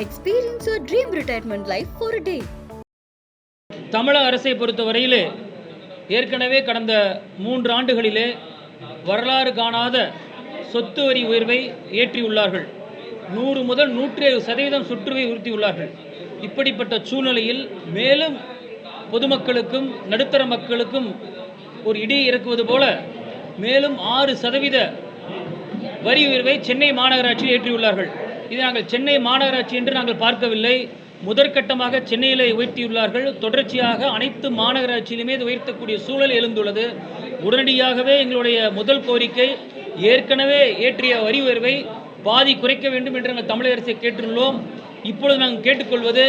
Experience your dream retirement life for day தமிழக அரசை பொறுத்தவரையிலே ஏற்கனவே கடந்த மூன்று ஆண்டுகளிலே வரலாறு காணாத சொத்து வரி உயர்வை ஏற்றியுள்ளார்கள் நூறு முதல் நூற்றி ஐந்து சதவீதம் சுற்றுவை உறுத்தியுள்ளார்கள் இப்படிப்பட்ட சூழ்நிலையில் மேலும் பொதுமக்களுக்கும் நடுத்தர மக்களுக்கும் ஒரு இடி இறக்குவது போல மேலும் ஆறு சதவீத வரி உயர்வை சென்னை மாநகராட்சியில் ஏற்றியுள்ளார்கள். இதை நாங்கள் சென்னை மாநகராட்சி என்று நாங்கள் பார்க்கவில்லை. முதற்கட்டமாக சென்னையிலே உயர்த்தியுள்ளார்கள். தொடர்ச்சியாக அனைத்து மாநகராட்சியிலுமே இது உயர்த்தக்கூடிய சூழல் எழுந்துள்ளது. உடனடியாகவே எங்களுடைய முதல் கோரிக்கை ஏற்கனவே ஏற்றிய வரி உயர்வை பாதி குறைக்க வேண்டும் என்று நாங்கள் தமிழக அரசை கேட்டுள்ளோம். இப்பொழுது நாங்கள் கேட்டுக்கொள்வது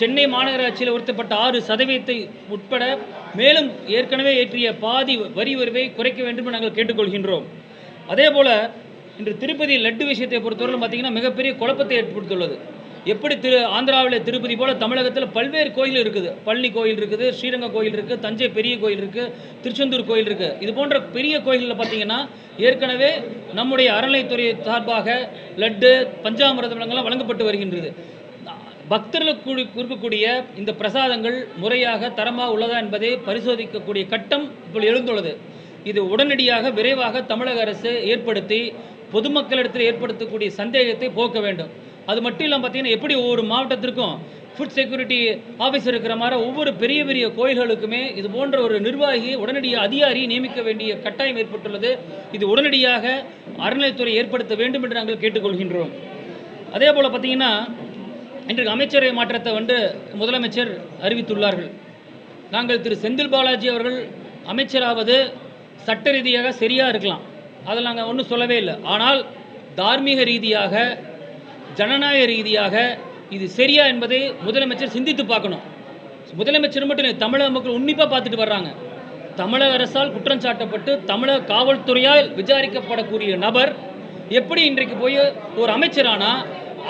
சென்னை மாநகராட்சியில் உயர்த்தப்பட்ட ஆறு சதவீதத்தை உட்பட மேலும் ஏற்கனவே ஏற்றிய பாதி வரி உயர்வை குறைக்க வேண்டும் என்று நாங்கள் கேட்டுக்கொள்கின்றோம். அதே போல் இன்று திருப்பதி லட்டு விஷயத்தை பொறுத்தவரையிலும் பார்த்தீங்கன்னா மிகப்பெரிய குழப்பத்தை ஏற்படுத்தியுள்ளது. எப்படி திரு ஆந்திராவில் திருப்பதி போல தமிழகத்தில் பல்வேறு கோயில் இருக்குது. பழனி கோயில் இருக்குது ஸ்ரீரங்க கோயில் இருக்குது தஞ்சை பெரிய கோயில் இருக்குது திருச்செந்தூர் கோயில் இருக்குது இது போன்ற பெரிய கோயிலில் பார்த்தீங்கன்னா ஏற்கனவே நம்முடைய அறநிலைத்துறை சார்பாக லட்டு பஞ்சாமிரதங்கள்லாம் வழங்கப்பட்டு வருகின்றது. பக்தர்களுக்கு கொடுக்கக்கூடிய இந்த பிரசாதங்கள் முறையாக தரமாக உள்ளதா என்பதை பரிசோதிக்கக்கூடிய கட்டம் இப்போ எழுந்துள்ளது. இது உடனடியாக விரைவாக தமிழக அரசு ஏற்படுத்தி பொதுமக்களிடத்தில் ஏற்படுத்தக்கூடிய சந்தேகத்தை போக்க வேண்டும். அது மட்டும் இல்லாமல் பார்த்தீங்கன்னா எப்படி ஒவ்வொரு மாவட்டத்திற்கும் ஃபுட் செக்யூரிட்டி ஆஃபீஸர் இருக்கிற மாதிரி ஒவ்வொரு பெரிய பெரிய கோயில்களுக்குமே இது போன்ற ஒரு நிர்வாகி உடனடியாக அதிகாரி நியமிக்க வேண்டிய கட்டாயம் ஏற்பட்டுள்ளது. இது உடனடியாக அறநிலைத்துறை ஏற்படுத்த வேண்டும் என்று நாங்கள் கேட்டுக்கொள்கின்றோம். அதே போல் பார்த்தீங்கன்னா இன்றைக்கு அமைச்சரவை மாற்றத்தை வந்து முதலமைச்சர் அறிவித்துள்ளார்கள். நாங்கள் திரு செந்தில் பாலாஜி அவர்கள் அமைச்சராவது சட்ட ரீதியாக சரியாக இருக்கலாம். அதில் நாங்கள் ஒன்றும் சொல்லவே இல்லை. ஆனால் தார்மீக ரீதியாக ஜனநாயக ரீதியாக இது சரியா என்பதை முதலமைச்சர் சிந்தித்து பார்க்கணும். முதலமைச்சர் மட்டும் இல்லை தமிழக மக்கள் உன்னிப்பாக பார்த்துட்டு வர்றாங்க. தமிழக அரசால் குற்றம் சாட்டப்பட்டு தமிழக காவல்துறையால் விசாரிக்கப்படக்கூடிய நபர் எப்படி இன்றைக்கு போய் ஒரு அமைச்சரானா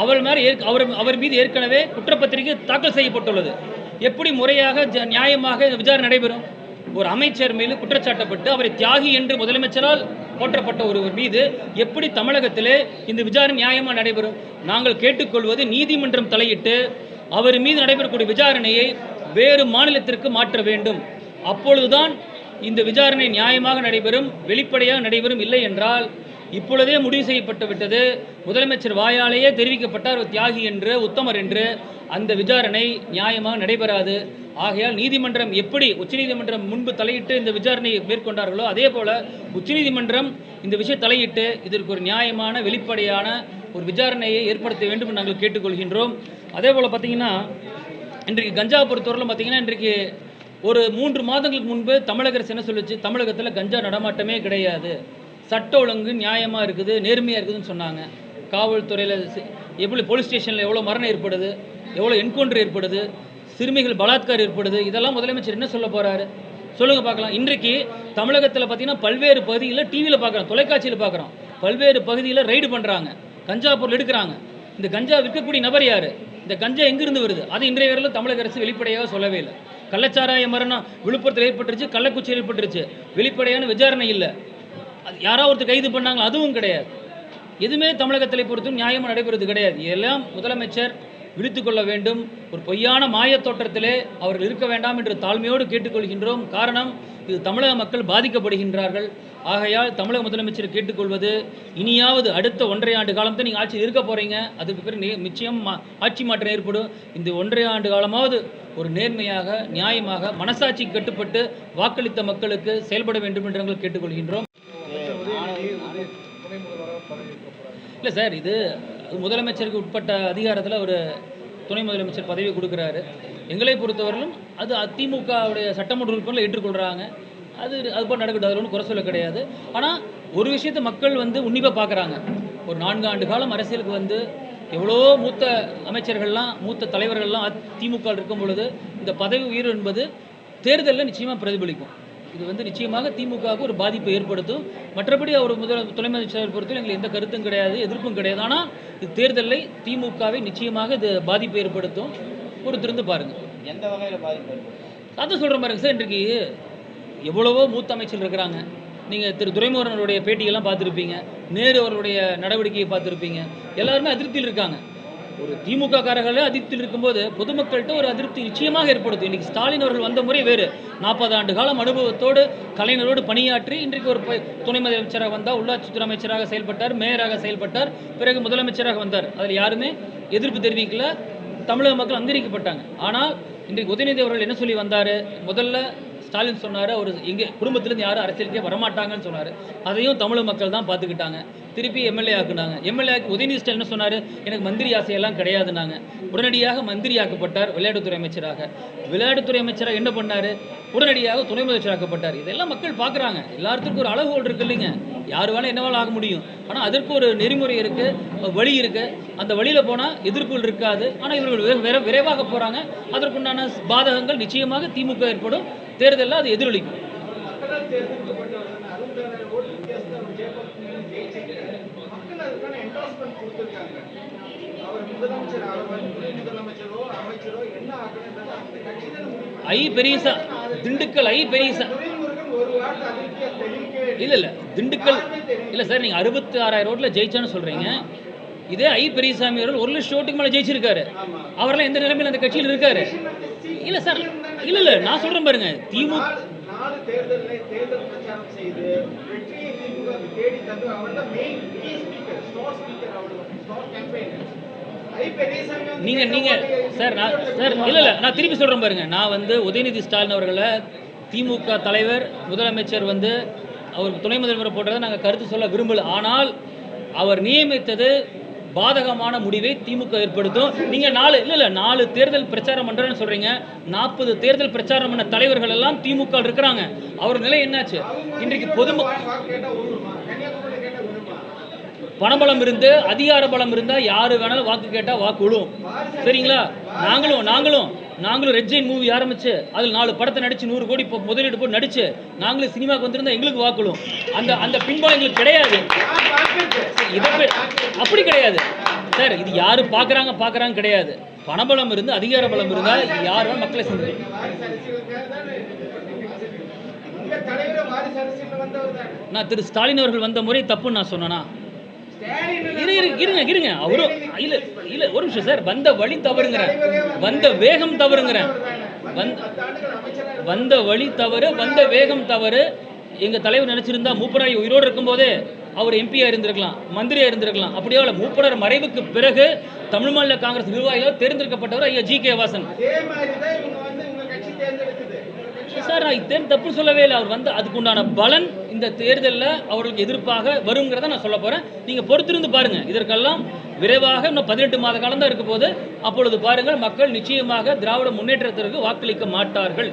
அவர் மேலே ஏற்க அவர் அவர் மீது ஏற்கனவே குற்றப்பத்திரிகை தாக்கல் செய்யப்பட்டுள்ளது. எப்படி முறையாக ஜ நியாயமாக இந்த விசாரணை நடைபெறும்? ஒரு அமைச்சர் மீது குற்றச்சாட்டப்பட்டு அவரை தியாகி என்று முதலமைச்சரால் போற்றப்பட்ட ஒருவர் மீது எப்படி தமிழகத்திலே இந்த விசாரணை நியாயமாக நடைபெறும்? நாங்கள் கேட்டுக்கொள்வது நீதிமன்றம் தலையிட்டு அவர் மீது நடைபெறக்கூடிய விசாரணையை வேறு மாநிலத்திற்கு மாற்ற வேண்டும். அப்பொழுதுதான் இந்த விசாரணை நியாயமாக நடைபெறும் வெளிப்படையாக நடைபெறும் இல்லை என்றால் இப்பொழுதே முடிவு செய்யப்பட்டு விட்டது. முதலமைச்சர் வாயாலேயே தெரிவிக்கப்பட்டார் தியாகி என்று உத்தமர் என்று. அந்த விசாரணை நியாயமாக நடைபெறாது. ஆகையால் நீதிமன்றம் எப்படி உச்சநீதிமன்றம் முன்பு தலையிட்டு இந்த விசாரணையை மேற்கொண்டார்களோ அதே போல உச்சநீதிமன்றம் இந்த விஷயம் தலையிட்டு இதற்கு ஒரு நியாயமான வெளிப்படையான ஒரு விசாரணையை ஏற்படுத்த வேண்டும் என்று நாங்கள் கேட்டுக்கொள்கின்றோம். அதே போல் பார்த்தீங்கன்னா இன்றைக்கு கஞ்சா பொறுத்தவரையில் பார்த்தீங்கன்னா இன்றைக்கு ஒரு மூன்று மாதங்களுக்கு முன்பு தமிழக அரசு என்ன சொல்லிச்சு? தமிழகத்தில் கஞ்சா நடமாட்டமே கிடையாது. சட்ட ஒழுங்கு நியாயமாக இருக்குது நேர்மையாக இருக்குதுன்னு சொன்னாங்க. காவல்துறையில் எப்படி போலீஸ் ஸ்டேஷனில் எவ்வளோ மரணம் ஏற்படுது எவ்வளோ என்கவுண்டர் ஏற்படுது சிறுமிகள் பலாத்காரம் ஏற்படுது இதெல்லாம் முதலமைச்சர் என்ன சொல்ல போகிறாரு சொல்லுங்கள் பார்க்கலாம். இன்றைக்கு தமிழகத்தில் பார்த்தீங்கன்னா பல்வேறு பகுதியில் டிவியில் பார்க்குறோம் தொலைக்காட்சியில் பார்க்குறோம் பல்வேறு பகுதியில் ரைடு பண்ணுறாங்க கஞ்சா பொருள் எடுக்கிறாங்க. இந்த கஞ்சா விற்கக்கூடிய நபர் யார்? இந்த கஞ்சா எங்கிருந்து வருது? அது இன்றைய வரையிலும் தமிழக அரசு வெளிப்படையாக சொல்லவே இல்லை. கள்ளச்சாராய மரணம் விழுப்புரத்தில் ஏற்பட்டுருச்சு கள்ளக்குச்சியில் ஏற்பட்டுருச்சு. வெளிப்படையான விசாரணை இல்லை. அது யாராவது ஒருத்தர் கைது பண்ணாங்களோ அதுவும் கிடையாது. எதுவுமே தமிழகத்தில் பொறுத்தும் நியாயமாக நடைபெறுவது கிடையாது. எல்லாம் முதலமைச்சர் விழித்து கொள்ள வேண்டும். ஒரு பொய்யான மாயத் தோற்றத்திலே அவர்கள் இருக்க வேண்டாம் என்று தாழ்மையோடு கேட்டுக்கொள்கின்றோம். காரணம் இது தமிழக மக்கள் பாதிக்கப்படுகின்றார்கள். ஆகையால் தமிழக முதலமைச்சர் கேட்டுக்கொள்வது இனியாவது அடுத்த ஒன்றரை ஆண்டு காலம்தான் நீங்கள் ஆட்சியில் இருக்க போகிறீங்க அதுக்கு பிறகு நிச்சயம் மா- ஆட்சி மாற்றம் ஏற்படும். இந்த ஒன்றரை ஆண்டு காலமாவது ஒரு நேர்மையாக நியாயமாக மனசாட்சி கட்டுப்பட்டு வாக்களித்த மக்களுக்கு செயல்பட வேண்டும் என்று நாங்கள் கேட்டுக்கொள்கின்றோம். இல்லை சார் இது முதலமைச்சருக்கு உட்பட்ட அதிகாரத்தில் ஒரு துணை முதலமைச்சர் பதவி கொடுக்குறாரு. எங்களை பொறுத்தவரையிலும் அது அதிமுகவுடைய சட்டமன்ற உறுப்பினர்கள் ஏற்றுக்கொள்கிறாங்க அது அது போல் நடக்கட்டும் அதில் ஒன்றும் குறை சொல்ல கிடையாது. ஆனால் ஒரு விஷயத்தை மக்கள் வந்து உன்னிப்பாக பார்க்குறாங்க ஒரு நான்கு ஆண்டு காலம் அரசியலுக்கு வந்து எவ்வளோ மூத்த அமைச்சர்கள்லாம் மூத்த தலைவர்கள்லாம் அதிமுக இருக்கும் பொழுது இந்த பதவி உயர்வு என்பது தேர்தலில் நிச்சயமாக பிரதிபலிக்கும். இது வந்து நிச்சயமாக திமுகவுக்கு ஒரு பாதிப்பை ஏற்படுத்தும். மற்றபடி அவர் முதல் துணை முதலமைச்சர் பொறுத்தவரை எங்களுக்கு எந்த கருத்தும் கிடையாது எதிர்ப்பும் கிடையாது. ஆனால் இது தேர்தலில் திமுகவை நிச்சயமாக இது பாதிப்பை ஏற்படுத்தும். பொறுத்திருந்து பாருங்க. எந்த வகையில் பாதிப்பு ஏற்படும் அதான் சொல்கிற பாருங்க சார் இன்றைக்கு. எவ்வளவோ மூத்த அமைச்சர்கள் இருக்கிறாங்க. நீங்கள் திரு துரைமுருகனுடைய பேட்டியெல்லாம் பார்த்துருப்பீங்க. நேரு அவருடைய நடவடிக்கையை பார்த்துருப்பீங்க. எல்லாருமே அதிருப்தியில் இருக்காங்க. ஒரு திமுக காரர்களே அதிருப்தியில் இருக்கும்போது பொதுமக்கள்கிட்ட ஒரு அதிருப்தி நிச்சயமாக ஏற்படுத்தும். இன்னைக்கு ஸ்டாலின் அவர்கள் வந்த முறை வேறு. நாற்பது ஆண்டு காலம் அனுபவத்தோடு கலைஞரோடு பணியாற்றி இன்றைக்கு ஒரு துணை முதலமைச்சராக வந்தார். உள்ளாட்சித்துறை அமைச்சராக செயல்பட்டார் மேயராக செயல்பட்டார் பிறகு முதலமைச்சராக வந்தார். அதில் யாருமே எதிர்ப்பு தெரிவிக்கல. தமிழக மக்கள் அங்கீகரிக்கப்பட்டாங்க. ஆனால் இன்றைக்கு உதயநிதி அவர்கள் என்ன சொல்லி வந்தார்? முதல்ல ஸ்டாலின் சொன்னார் அவர் எங்கே குடும்பத்திலேருந்து யாரும் அரசியலுக்கே வரமாட்டாங்கன்னு சொன்னார். அதையும் தமிழ் மக்கள் தான் பார்த்துக்கிட்டாங்க திருப்பி எம்எல்ஏ ஆக்குனாங்க. எம்எல்ஏ ஆக்கி உதயநிதி ஸ்டாலின் என்ன சொன்னார்? எனக்கு மந்திரி ஆசையெல்லாம் கிடையாதுன்னாங்க. உடனடியாக மந்திரி ஆக்கப்பட்டார் விளையாட்டுத்துறை அமைச்சராக. விளையாட்டுத்துறை அமைச்சராக என்ன பண்ணார்? உடனடியாக துணை முதலமைச்சராக்கப்பட்டார் இதெல்லாம் மக்கள் பார்க்குறாங்க எல்லாத்துக்கும் ஒரு அளவுகோல் இருக்கு இல்லைங்க. யார் வேணால் என்ன ஆக முடியும். ஆனால் அதற்கு ஒரு நெறிமுறை இருக்குது வழி இருக்குது அந்த வழியில் போனால் எதிர்ப்புகள் இருக்காது. ஆனால் இவர்கள் விரைவாக போகிறாங்க அதற்குண்டான பாதகங்கள் நிச்சயமாக திமுக ஏற்படும். தேர்தலில் அது எதிரொலிக்கும். ஐ பெரியசா திண்டுக்கல் ஐ பெரியசா. இல்ல இல்ல இல்லை. திண்டுக்கல் இல்லை சார் நீங்கள் அறுபத்தி ஆறாயிரம் ரோட்டில் ஜெயிச்சான்னு சொல்கிறீங்க இதே ஐ பெரியசாமி அவர்கள் ஒரு லட்சம் ஓட்டுக்கு மேலே ஜெயிச்சிருக்காரு. அவரெல்லாம் எந்த நிலைமையில் அந்த கட்சியில் இருக்காரு? இல்லை சார் இல்லை இல்லை நான் சொல்கிறேன் பாருங்க. திமுக நீங்க நீங்க சார் நான் சார் இல்ல இல்ல நான் திருப்பி சொல்றேன் பாருங்க. நான் வந்து உதயநிதி ஸ்டாலின் அவர்களை திமுக தலைவர் முதலமைச்சர் வந்து அவர் துணை முதல்வர் போட்டதை நாங்கள் கருத்து சொல்ல விரும்பல. ஆனால் அவர் நியமித்தது பாதகமான முடிவை திமுக ஏற்படுத்தும். நீங்க நாலு இல்ல இல்ல நாலு தேர்தல் பிரச்சாரம் பண்றேன்னு சொல்றீங்க. நாற்பது தேர்தல் பிரச்சாரம் பண்ண தலைவர்கள் எல்லாம் திமுக இருக்கிறாங்க. அவர் நிலை என்னாச்சு? இன்றைக்கு பொதுமக்கள் பணபலம் இருந்து அதிகார பலம் இருந்தால் யாரு வேணாலும் வாக்கு கேட்டால் வாக்கு விழும் சரிங்களா? நாங்களும் நாங்களும் நாங்களும் ரெட் மூவி ஆரம்பிச்சு அதில் நாலு படத்தை நடிச்சு நூறு கோடி இப்போ முதலீடு போட்டு நடிச்சு நாங்களும் சினிமாக்கு வந்திருந்தா எங்களுக்கு வாக்குழும். அந்த அந்த பின்பலம் எங்களுக்கு கிடையாது. யார் அப்படி கிடையாது. சார் இது யாரு பாக்குறாங்க பாக்குறாங்க கிடையாது. பணபலம் இருந்து அதிகார பலம் இருந்தா யார் மக்களை செஞ்சு நான் திரு ஸ்டாலின் அவர்கள் வந்த முறை தப்புன்னு நான் சொன்னேனா? இரு இருங்க இருங்க. அவரும் இல்ல இல்ல ஒரு நிமிஷம் சார். வந்த வழி தவறுங்கிறேன் வந்த வேகம் தவறுங்கிறேன் வந்த வந்த வழி தவறு வந்த வேகம் தவறு. எங்க தலைவர் நினைச்சிருந்தா மூப்பராய் உயிரோடு இருக்கும்போதே அவர் எம்பியா இருந்திருக்கலாம் மந்திரியா இருந்திருக்கலாம். அப்படியே இல்ல மூப்பனார் மறைவுக்கு பிறகு தமிழ் மாநில காங்கிரஸ் நிர்வாகிகள் தேர்ந்தெடுக்கப்பட்டவர் ஐயா ஜி கே வாசன். சார் நான் இத்தேன் தப்பு சொல்லவே இல்லை. அவர் வந்து அதுக்குண்டான பலன் இந்த தேர்தலில் அவர்களுக்கு எதிர்ப்பாக வருங்கிறத நான் சொல்ல போறேன். நீங்க பொறுத்திருந்து பாருங்க. இதற்கெல்லாம் விரைவாக இன்னும் பதினெட்டு மாத காலம் தான் இருக்க போது அப்பொழுது பாருங்கள் மக்கள் நிச்சயமாக திராவிட முன்னேற்றத்திற்கு வாக்களிக்க மாட்டார்கள்.